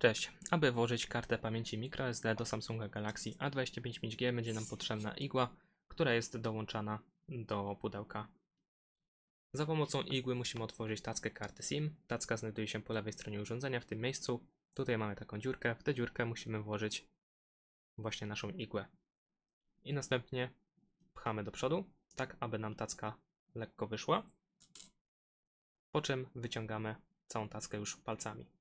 Cześć. Aby włożyć kartę pamięci microSD do Samsunga Galaxy A25 5G będzie nam potrzebna igła, która jest dołączana do pudełka. Za pomocą igły musimy otworzyć tackę karty SIM. Tacka znajduje się po lewej stronie urządzenia w tym miejscu. Tutaj mamy taką dziurkę. W tę dziurkę musimy włożyć właśnie naszą igłę. I następnie pchamy do przodu, tak aby nam tacka lekko wyszła. Po czym wyciągamy całą tackę już palcami.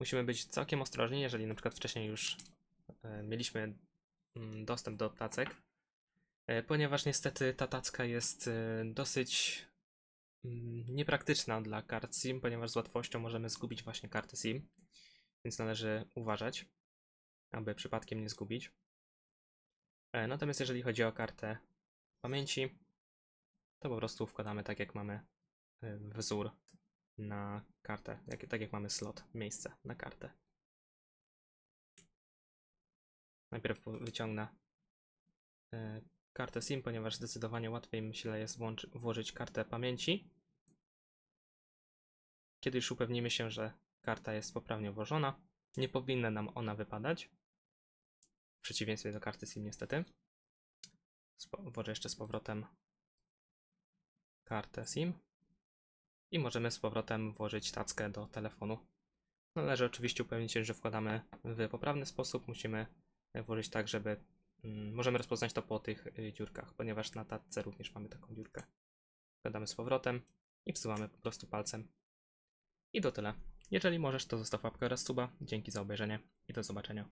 Musimy być całkiem ostrożni, jeżeli na przykład wcześniej już e, mieliśmy mm, dostęp do tacek, e, ponieważ niestety ta tacka jest e, dosyć mm, niepraktyczna dla kart SIM, ponieważ z łatwością możemy zgubić właśnie karty SIM, więc należy uważać, aby przypadkiem nie zgubić. Natomiast jeżeli chodzi o kartę pamięci, to po prostu wkładamy tak jak mamy wzór na kartę, jak, tak jak mamy slot, miejsce na kartę. Najpierw wyciągnę e, kartę SIM, ponieważ zdecydowanie łatwiej myślę jest włączy, włożyć kartę pamięci. Kiedy już upewnimy się, że karta jest poprawnie włożona, nie powinna nam ona wypadać. W przeciwieństwie do karty SIM niestety. Włożę jeszcze z powrotem kartę SIM i możemy z powrotem włożyć tackę do telefonu. Należy oczywiście upewnić się, że wkładamy w poprawny sposób. Musimy włożyć tak, żeby mm, możemy rozpoznać to po tych y, dziurkach, ponieważ na tacce również mamy taką dziurkę. Wkładamy z powrotem i wsuwamy po prostu palcem. I to tyle. Jeżeli możesz, to zostaw łapkę oraz suba. Dzięki za obejrzenie i do zobaczenia.